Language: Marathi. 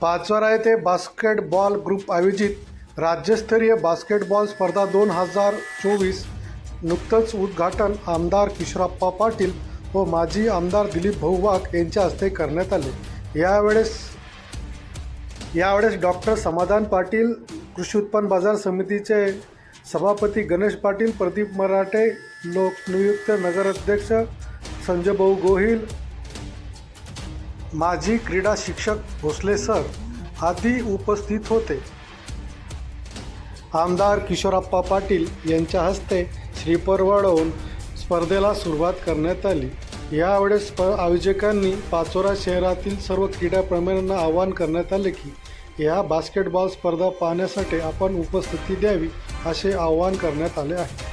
पाचवरा ते बास्केटबॉल ग्रुप आयोजित. राज्यस्तरीय बास्केटबॉल स्पर्धा दोन हजार चोवीस नुकतंच उद्घाटन आमदार किशोरप्पा पाटील व माजी आमदार दिलीप भाऊ वाघ यांच्या हस्ते करण्यात आले. यावेळेस यावेळेस डॉक्टर समाधान पाटील कृषी उत्पन्न बाजार समितीचे सभापती गणेश पाटील प्रदीप मराठे लोकनियुक्त नगराध्यक्ष संजय भाऊ गोहिल माजी क्रीडा शिक्षक भोसले सर आदी उपस्थित होते. आमदार किशोरप्पा पाटील यांच्या हस्ते श्रीपर वाढवून स्पर्धेला सुरुवात करण्यात आली. यावेळेस स्प आयोजकांनी पाचोरा शहरातील सर्व क्रीडाप्रेमींना आवाहन करण्यात आले की या बास्केटबॉल स्पर्धा पाहण्यासाठी आपण उपस्थिती द्यावी असे आवाहन करण्यात आले आहे.